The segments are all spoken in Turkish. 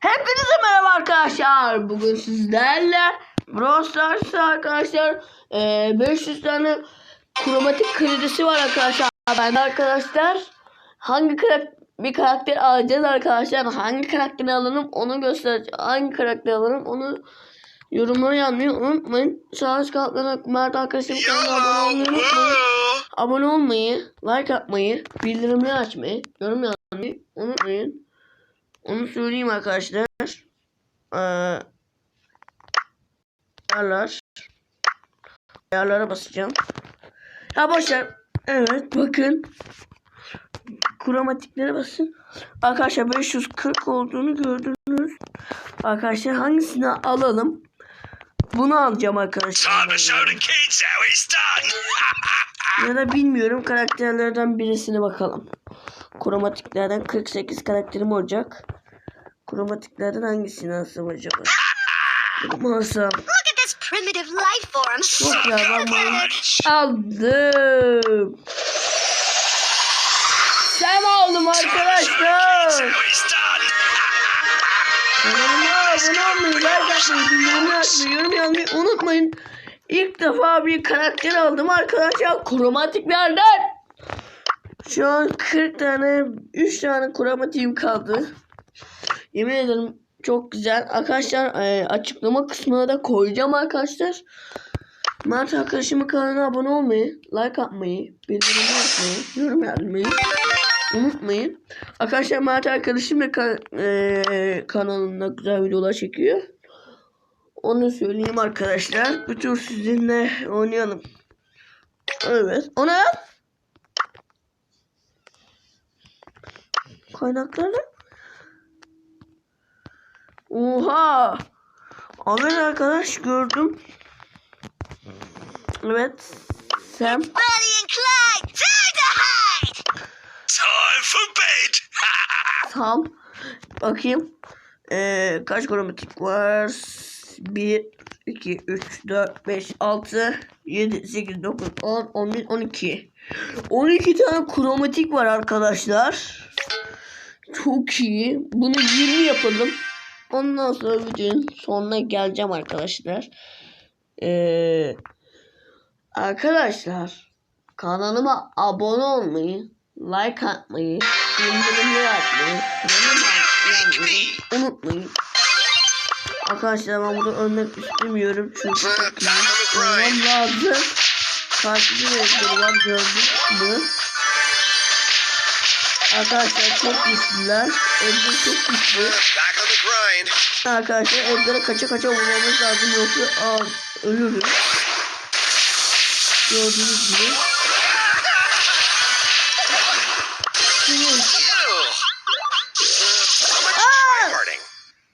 Hepinize merhaba arkadaşlar. Bugün sizlerle Brawl arkadaşlar eee, 500 tane kromatik kredisi var arkadaşlar. Ben arkadaşlar hangi karak bir karakter alacağız arkadaşlar. Hangi karakteri alalım onu göstereceğim. Hangi karakteri alalım onu yorumlara yazmayı unutmayın. Üst katlara Mert arkadaşım kanalına abone olmayı unutmayın. Abone olmayı, like atmayı, bildirimleri açmayı, yorum yazmayı unutmayın. Onu söyleyeyim arkadaşlar. Ee, ayarlar. Ayarlara basacağım. Ya boşver. Evet bakın. Kromatiklere basın. Arkadaşlar 540 olduğunu gördünüz. Arkadaşlar hangisini alalım? Bunu alacağım arkadaşlar. Ya da bilmiyorum karakterlerden birisine bakalım. Kromatiklerden 48 karakterim olacak. Kromatiklerden hangisini alsam acaba? Bunu alsam. Look at this primitive life form. Yok ya ben bunu aldım. Sen aldım arkadaşlar. Kanalıma abone olmayı, like atmayı, bildirimleri açmayı, yorum yazmayı unutmayın. İlk defa bir karakter aldım arkadaşlar kromatiklerden. Şu an 40 tane, 3 tane kromatiğim kaldı. Yemin ederim çok güzel. Arkadaşlar e, açıklama kısmına da koyacağım arkadaşlar. Mert arkadaşımın kanalına abone olmayı, like atmayı, bildirimleri açmayı, yorum yazmayı unutmayın. Arkadaşlar Mert arkadaşım da ka- eee, kanalında güzel videolar çekiyor. Onu söyleyeyim arkadaşlar. Tur sizinle oynayalım. Evet. Ona kaynakları Oha! Haber arkadaş gördüm. Evet. Sam! Time for bed. Tam. Bakayım. Ee, kaç kromatik var? 1, 2, 3, 4, 5, 6, 7, 8, 9, 10, 11, 12. 12 tane kromatik var arkadaşlar. Çok iyi. Bunu 20 yapalım. Ondan sonra videonun sonuna geleceğim arkadaşlar. Ee, arkadaşlar kanalıma abone olmayı, like atmayı, bildirimleri açmayı, yorum yazmayı unutmayın. Arkadaşlar ben burada ölmek istemiyorum çünkü. Ölmem lazım. Renkleri var gördük mü? Arkadaşlar çok güçlüler. Edgar çok güçlü. Arkadaşlar Edgar'a kaça kaça vurmamız lazım yoksa aa, ölürüz. Gördüğünüz gibi.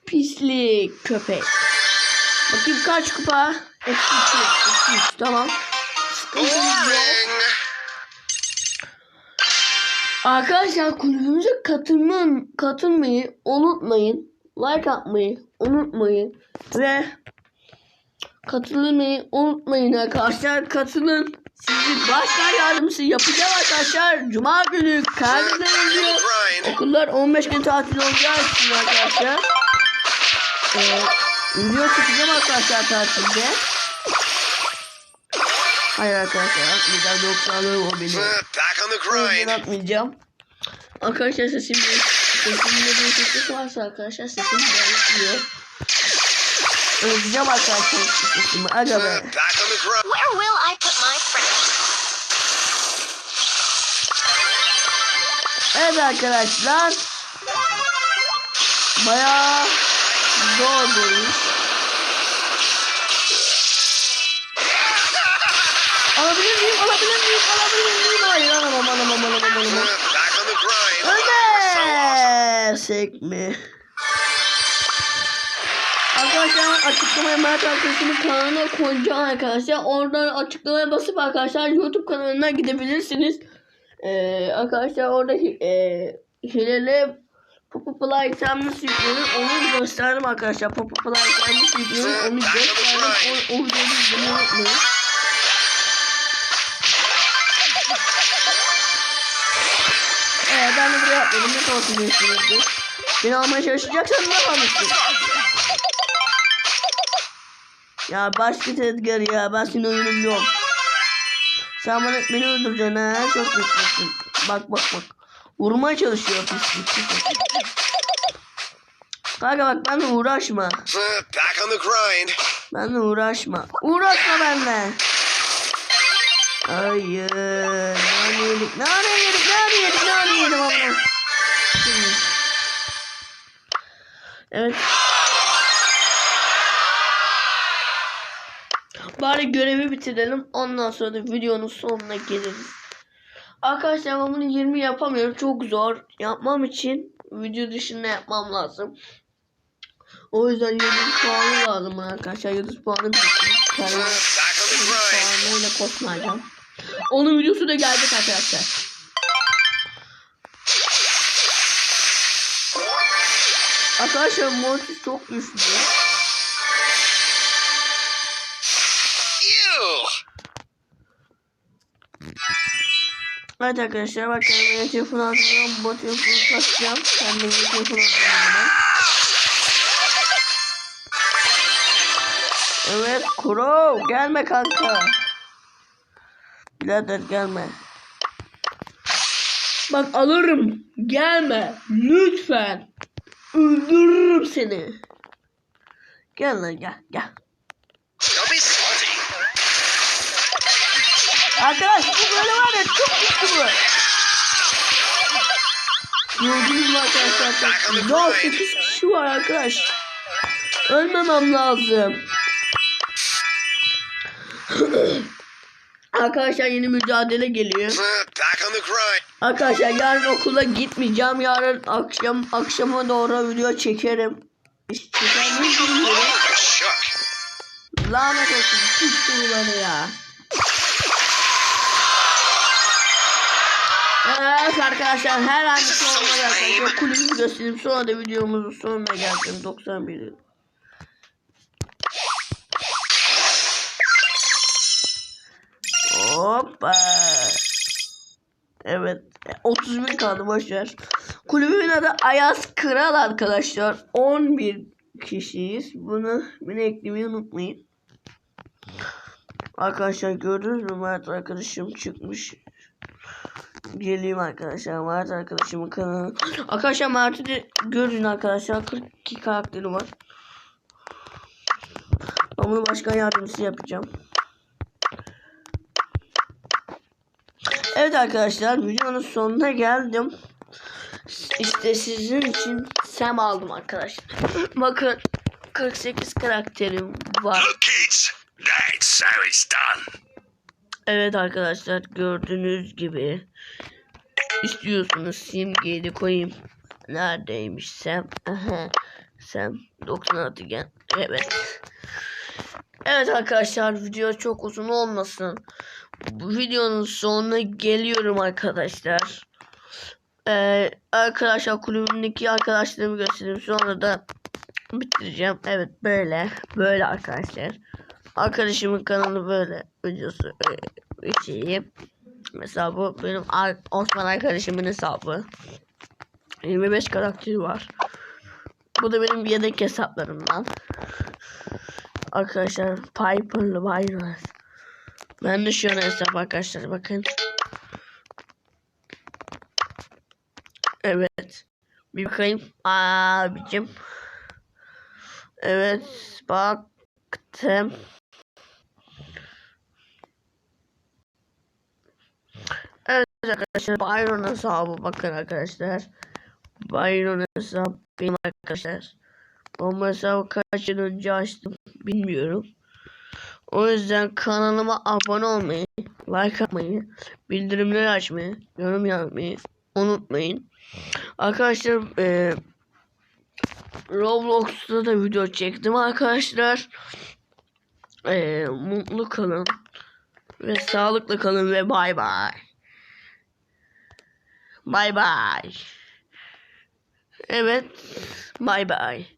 Pislik köpek. Bakayım kaç kupa? Eksi iki. Eksi üç. Tamam. Arkadaşlar kulübümüze katılmayı, katılmayı unutmayın. Like atmayı unutmayın. Ve katılmayı unutmayın arkadaşlar. Katılın. Sizi başlar yardımcısı yapacağım arkadaşlar. Cuma günü yazıyor. grind. Okullar 15 gün tatil olacağı için arkadaşlar. Ee, video çekeceğim arkadaşlar tatilde. Hayır arkadaşlar atmayacağım yoksa alırım o beni. Back on the O yüzden grind. atmayacağım. Arkadaşlar sesim sesimde seslik varsa arkadaşlar sesim değişiyor. Özleyeceğim arkadaşlar sesimi. Aga be. Where will I put my friends? Evet arkadaşlar. Bayağı zor bu iş. Alabilir miyim? Alabilir miyim? Alabilir miyim? Hayır alamam alamam alamam alamam. Back Ömersek mi? Arkadaşlar açıklamaya Mert arkadaşımın kanalına koyacağım arkadaşlar. Oradan açıklamaya basıp arkadaşlar YouTube kanalına gidebilirsiniz. Ee, arkadaşlar orada e, hileli Pop-up item nasıl yüklenir onu gösterdim arkadaşlar. Pop-up item nasıl yüklenir onu gösterdim. O, o videoyu izlemeyi unutmayın. Ben de buraya atladım. Ne kadar Beni almaya çalışacaksan ne yapamazsın? Ya başka Edgar ya ben senin oyunum yok. Sen bana beni öldüreceksin ha çok bekliyorsun. Bak bak bak. Vurmaya çalışıyor pislik. Kanka bak benimle uğraşma. Back on the grind. Benimle uğraşma. Uğraşma benimle. Hayır. Yedik. Nane yedik. Nane yedik. Nane yedik. Amına. Evet. Bari görevi bitirelim. Ondan sonra da videonun sonuna geliriz. Arkadaşlar ben bunu 20 yapamıyorum. Çok zor. Yapmam için video dışında yapmam lazım. O yüzden yıldız puanı lazım arkadaşlar. Yıldız puanı bitti. Kendime puanıyla koşmayacağım. Onun videosu da gelecek arkadaşlar. Arkadaşlar Mortis çok güçlü. Evet arkadaşlar bak kendime telefon alacağım. Bu telefonu satacağım. Kendime telefon alacağım. Evet Kuro gelme kanka. Birader gelme. Bak alırım. Gelme. Lütfen. Öldürürüm seni. Gel lan gel gel. Arkadaş bu böyle var ya çok güçlü bu. Gördünüz mü arkadaşlar? Daha 8 kişi var arkadaş. Ölmemem lazım. Arkadaşlar yeni mücadele geliyor. Arkadaşlar yarın okula gitmeyeceğim. Yarın akşam akşama doğru video çekerim. Çeker miyim. Lanet olsun. Pis kuruları ya. Evet arkadaşlar her an bir şey olmadı arkadaşlar. Kulübü göstereyim. Sonra da videomuzun sonuna geldim. 91. Hoppa. Evet. 31 kaldı boşver. Kulübün adı Ayaz Kral arkadaşlar. 11 kişiyiz. Bunu beni eklemeyi unutmayın. Arkadaşlar gördünüz mü Mert arkadaşım çıkmış. Geleyim arkadaşlar Mert arkadaşımın kanalı. Arkadaşlar Mert'i de görün arkadaşlar 42 karakteri var. Bunu başkan yardımcısı yapacağım. Evet arkadaşlar videonun sonuna geldim. İşte sizin için Sam aldım arkadaşlar. Bakın 48 karakterim var. Look, kids. That's how it's done. Evet arkadaşlar gördüğünüz gibi istiyorsunuz simgeyi de koyayım. Neredeymiş Sam? Aha. Sam 96 gen. Evet. Evet arkadaşlar video çok uzun olmasın. Bu videonun sonuna geliyorum arkadaşlar. Ee, arkadaşlar kulübümdeki arkadaşlarımı göstereyim. Sonra da bitireceğim. Evet böyle. Böyle arkadaşlar. Arkadaşımın kanalı böyle videosu e, bir şeyi. Mesela bu benim Osman arkadaşımın hesabı. 25 karakteri var. Bu da benim yedek hesaplarımdan. Arkadaşlar Piper'lı Byron. Ben an hesap arkadaşlar bakın. Evet. Bir bakayım. Abicim. Evet. Baktım. Evet arkadaşlar Byron hesabı bakın arkadaşlar. Byron hesabı benim arkadaşlar. Bomba hesabı kaç yıl önce açtım bilmiyorum. O yüzden kanalıma abone olmayı, like atmayı, bildirimleri açmayı, yorum yapmayı unutmayın. Arkadaşlar e, Roblox'ta da video çektim arkadaşlar. E, mutlu kalın ve sağlıklı kalın ve bay bay. Bay bay. Evet, bay bay.